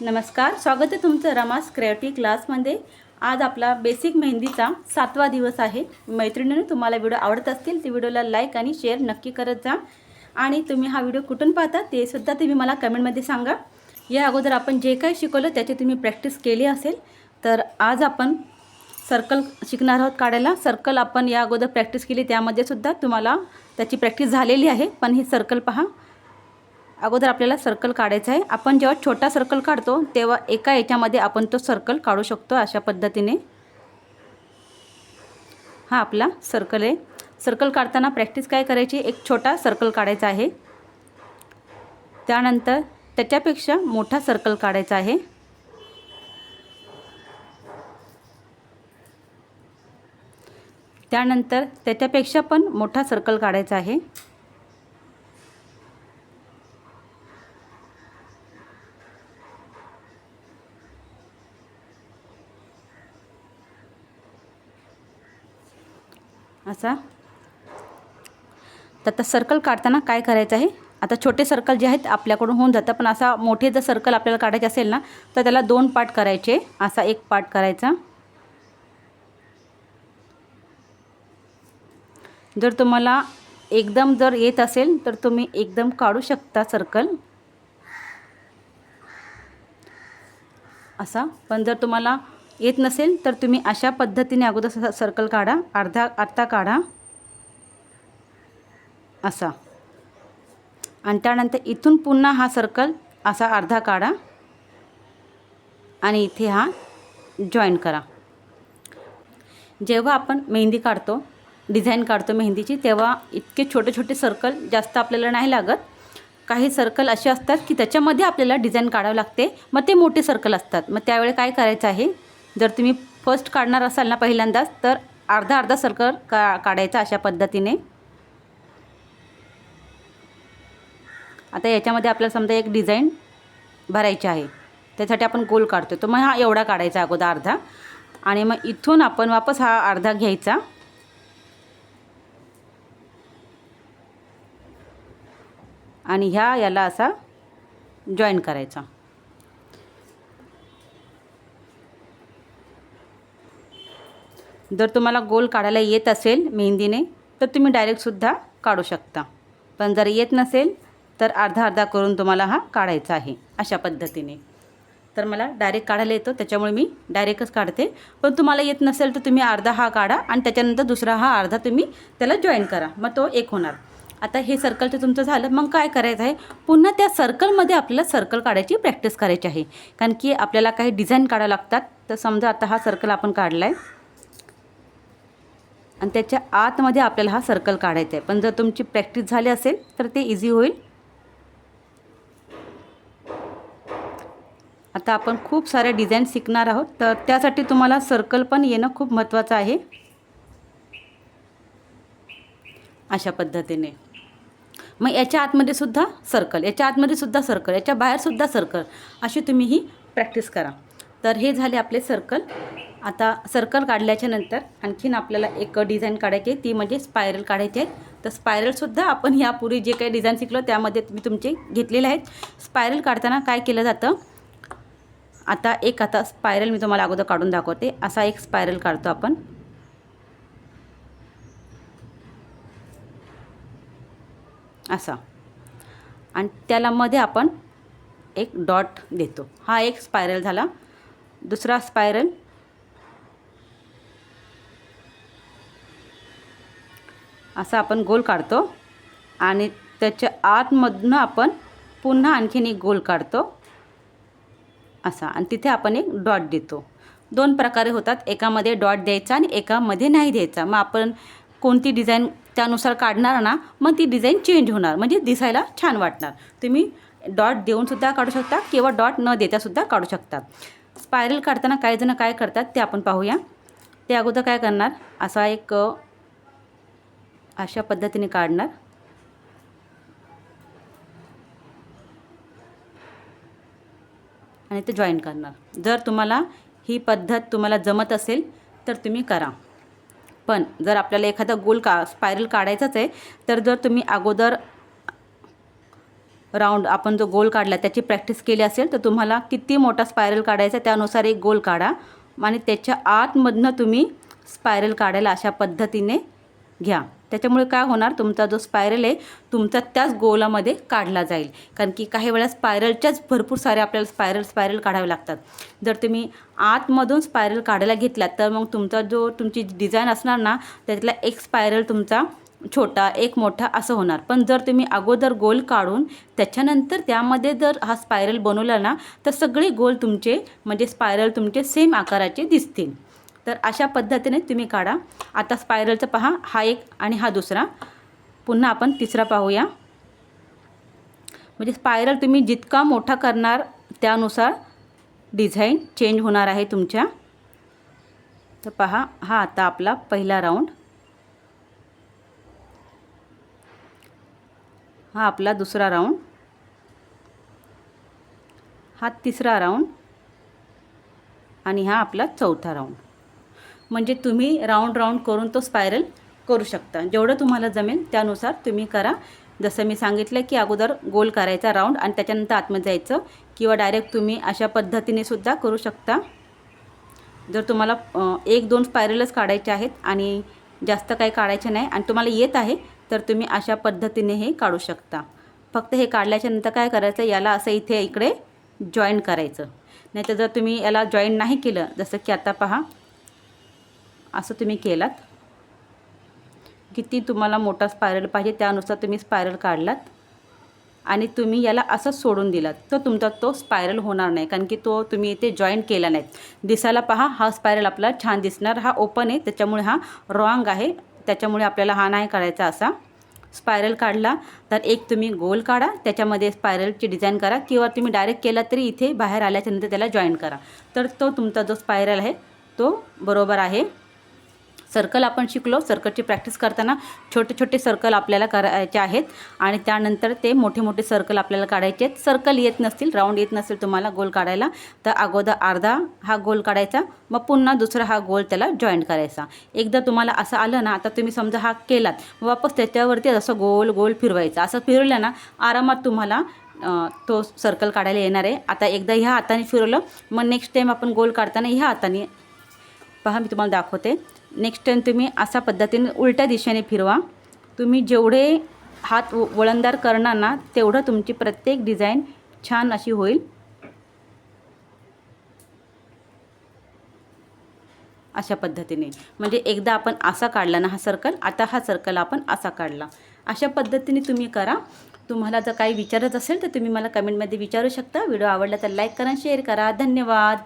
नमस्कार स्वागत आहे तुमचं रमास क्रिएटिव्ह क्लासमध्ये आज आपला बेसिक मेहंदीचा सातवा दिवस आहे. मैत्रिणीने तुम्हाला व्हिडिओ आवडत असतील ते व्हिडिओला लाईक आणि शेअर नक्की करत जा. आणि तुम्ही हा व्हिडिओ कुठून पाहता ते सुद्धा तुम्ही मला कमेंटमध्ये सांगा. या अगोदर आपण जे काही शिकवलं त्याची तुम्ही प्रॅक्टिस केली असेल तर आज आपण सर्कल शिकणार आहोत काढायला. सर्कल आपण या अगोदर प्रॅक्टिस केली त्यामध्ये सुद्धा तुम्हाला त्याची प्रॅक्टिस झालेली आहे. पण ही सर्कल पहा. अगोदर आपल्याला सर्कल काढायचा आहे. आपण जेव्हा छोटा सर्कल काढतो तेव्हा एका याच्यामध्ये आपण तो सर्कल काढू शकतो अशा पद्धतीने. हा आपला सर्कल आहे. सर्कल काढताना प्रॅक्टिस काय करायची? एक छोटा सर्कल काढायचा आहे. त्यानंतर त्याच्यापेक्षा मोठा सर्कल काढायचा आहे. त्यानंतर त्याच्यापेक्षा पण मोठा सर्कल काढायचा आहे. असा. तर आता सर्कल काढताना काय करायचं आहे? आता छोटे सर्कल जे आहेत आपल्याकडून होऊन जातं. पण असा मोठे जर सर्कल आपल्याला काढायचे असेल ना तर त्याला दोन पार्ट करायचे. असा एक पार्ट करायचा. जर तुम्हाला एकदम जर येत असेल तर तुम्ही एकदम काढू शकता सर्कल असा. पण जर तुम्हाला येत नसेल तर तुम्ही अशा पद्धतीने अगोदर सर्कल काढा. अर्धा अर्धा काढा. असा. आणि त्यानंतर इथून पुन्हा हा सर्कल असा अर्धा काढा. आणि इथे हा जॉईन करा. जेव्हा आपण मेहंदी काढतो डिझाईन काढतो मेहंदीची तेव्हा इतके छोटे छोटे सर्कल जास्त आपल्याला नाही लागत. काही सर्कल असे असतात की त्याच्यामध्ये आपल्याला डिझाईन काढावं लागते. मग ते मोठे सर्कल असतात. मग त्यावेळी काय करायचं आहे? जर तुम्ही फर्स्ट काढणार असाल ना पहिल्यांदाच तर अर्धा अर्धा सर्कल का काढायचा अशा पद्धतीने. आता याच्यामध्ये आपल्याला समजा एक डिझाईन भरायची आहे. त्यासाठी आपण गोल काढतो तर मग हा एवढा काढायचा अगोदर अर्धा. आणि मग इथून आपण वापस हा अर्धा घ्यायचा. आणि ह्या याला असा जॉईन करायचा. जर तुम्हाला गोल काढायला येत असेल मेहंदीने तर तुम्ही डायरेक्टसुद्धा काढू शकता. पण जर येत नसेल तर अर्धा अर्धा करून तुम्हाला हा काढायचा आहे अशा पद्धतीने. तर मला डायरेक्ट काढायला येतो त्याच्यामुळे मी डायरेक्टच काढते. पण तुम्हाला येत नसेल तर तुम्ही अर्धा हा काढा आणि त्याच्यानंतर दुसरा हा अर्धा तुम्ही त्याला जॉईन करा. मग तो एक होणार. आता हे सर्कलचं तुमचं झालं मग काय करायचं आहे? पुन्हा त्या सर्कलमध्ये आपल्याला सर्कल काढायची प्रॅक्टिस करायची आहे. कारण की आपल्याला काही डिझाईन काढावं लागतात. तर समजा आता हा सर्कल आपण काढला आहे आणि त्याच्या आतमध्ये आपल्याला हा सर्कल काढायचा आहे. पण जर तुमची प्रॅक्टिस झाली असेल तर ते इझी होईल. आता आपण खूप सारे डिझाईन शिकणार आहोत. तर त्यासाठी तुम्हाला सर्कल पण येणं खूप महत्त्वाचं आहे. अशा पद्धतीने. मग याच्या आतमध्ये सुद्धा सर्कल याच्या आतमध्ये सुद्धा सर्कल याच्या बाहेरसुद्धा सर्कल अशी तुम्ही ही प्रॅक्टिस करा. तर हे झाले आपले सर्कल आता सर्कल काढल्याच्या नंतर आणखीन आपल्याला एक डिझाईन काढायची आहे. ती म्हणजे स्पायरल काढायची आहे. तर स्पायरलसुद्धा आपण यापूर्वी जे काही डिझाईन शिकलो त्यामध्ये मी तुमचे घेतलेले आहेत. स्पायरल काढताना काय केलं जातं? आता एक आता स्पायरल मी तुम्हाला अगोदर काढून दाखवते. असा एक स्पायरल काढतो आपण. असा. आणि त्याला मध्ये आपण एक डॉट देतो. हा एक स्पायरल झाला. दुसरा स्पायरल असा आपण गोल काढतो. आणि त्याच्या आतमधनं आपण पुन्हा आणखीन एक गोल काढतो. असा. आणि तिथे आपण एक डॉट देतो. दोन प्रकारे होतात. एकामध्ये डॉट द्यायचा आणि एकामध्ये नाही द्यायचा. मग आपण कोणती डिझाईन त्यानुसार काढणार ना मग ती डिझाईन चेंज होणार. म्हणजे दिसायला छान वाटणार. तुम्ही डॉट देऊनसुद्धा काढू शकता किंवा डॉट न देतासुद्धा काढू शकता. स्पायरल काढताना काही जणं काय करतात ते आपण पाहूया. ते अगोदर काय करणार? असा एक अशा पद्धतीने काढणार. आणि ते जॉईन करणार. जर तुम्हाला ही पद्धत तुम्हाला जमत असेल तर तुम्ही करा. पण जर आपल्याला एखादा गोल का स्पायरल काढायचाच आहे तर जर तुम्ही अगोदर राऊंड आपण जो गोल काढला त्याची प्रॅक्टिस केली असेल तर तुम्हाला किती मोठा स्पायरल काढायचा त्यानुसार एक गोल काढा. आणि त्याच्या आतमधनं तुम्ही स्पायरल काढायला अशा पद्धतीने घ्या. त्याच्यामुळे काय होणार तुमचा जो स्पायरल आहे तुमचा त्याच गोलामध्ये काढला जाईल. कारण की काही वेळा स्पायरलच्याच भरपूर सारे आपल्याला स्पायरल स्पायरल काढावे लागतात. जर तुम्ही आतमधून स्पायरल काढायला घेतलात तर मग तुमचा जो तुमची डिझाईन असणार ना त्यातला एक स्पायरल तुमचा छोटा एक मोठा असं होणार. पण जर तुम्ही अगोदर गोल काढून त्याच्यानंतर त्यामध्ये जर हा स्पायरल बनवला ना तर सगळे गोल तुमचे म्हणजे स्पायरल तुमचे सेम आकाराचे दिसतील. तर अशा पद्धतीने तुम्ही काढा. आता स्पायरलचं पहा हा एक आणि हा दुसरा. पुन्हा आपण तिसरा पाहूया. म्हणजे स्पायरल तुम्ही जितका मोठा करणार त्यानुसार डिझाईन चेंज होणार आहे तुमच्या. तर पहा हा आता आपला पहिला राऊंड हा आपला दुसरा राऊंड हा तिसरा राऊंड आणि हा आपला चौथा राऊंड म्हणजे तुम्ही राऊंड राऊंड करून तो स्पायरल करू शकता. जेवढं तुम्हाला जमेल त्यानुसार तुम्ही करा. जसं मी सांगितलं की अगोदर गोल करायचा राऊंड आणि त्याच्यानंतर आतमध्ये जायचं किंवा डायरेक्ट तुम्ही अशा पद्धतीने सुद्धा करू शकता. जर तुम्हाला एक दोन स्पायरलच काढायचे आहेत आणि जास्त काही काढायचे नाही आणि तुम्हाला येत आहे तर तुम्ही अशा पद्धतीने हे काढू शकता. फक्त हे काढल्याच्या नंतर काय करायचं याला असं इथे इकडे जॉईन करायचं. नाहीतर जर तुम्ही याला जॉईन नाही केलं जसं की आता पहा असं तुम्ही केलात. किती तुम्हाला मोठा स्पायरल पाहिजे त्यानुसार तुम्ही स्पायरल काढलात. आणि तुम्ही याला असंच सोडून दिलात. तर तुमचा तो स्पायरल होणार नाही. कारण की तो तुम्ही इथे जॉईन केला नाहीत दिसायला पहा हा स्पायरल आपला छान दिसणार. हा ओपन आहे. त्याच्यामुळे हा रॉंग आहे. त्याच्यामुळे आपल्याला हा नाही काढायचा असा. स्पायरल काढला. तर एक तुम्ही गोल काढा. त्याच्यामध्ये स्पायरलची डिझाईन करा. किंवा तुम्ही डायरेक्ट केला तरी इथे बाहेर आल्याच्यानंतर त्याला जॉईन करा. तर तो तुमचा जो स्पायरल आहे तो बरोबर आहे. सर्कल आपण शिकलो. सर्कलची प्रॅक्टिस करताना छोटे छोटे सर्कल आपल्याला करायचे आहेत आणि त्यानंतर ते मोठे मोठे सर्कल आपल्याला काढायचे आहेत. सर्कल येत नसतील राऊंड येत नसेल तुम्हाला गोल काढायला तर अगोदर अर्धा हा गोल काढायचा मग पुन्हा दुसरा हा गोल त्याला जॉईंट करायचा. एकदा तुम्हाला असं आलं ना आता तुम्ही समजा हा केलात वापस त्याच्यावरती असं गोल गोल फिरवायचं. असं फिरवलं ना आरामात तुम्हाला तो सर्कल काढायला येणार आहे. आता एकदा ह्या हाताने फिरवलं मग नेक्स्ट टाईम आपण गोल काढताना ह्या हाताने पहा मी तुम्हाला दाखवते. नेक्स्ट टाईम तुम्ही अशा पद्धतीने उलट्या दिशेने फिरवा. तुम्ही जेवढे हात व- वळणदार करणार ना तेवढं तुमची प्रत्येक डिझाईन छान अशी होईल. अशा पद्धतीने. म्हणजे एकदा आपण असा काढला ना हा सर्कल आता हा सर्कल आपण असा काढला. अशा पद्धतीने तुम्ही करा. तुम्हाला जर काही विचारत असेल तर तुम्ही मला कमेंटमध्ये विचारू शकता. व्हिडिओ आवडला तर लाईक करा शेअर करा. धन्यवाद.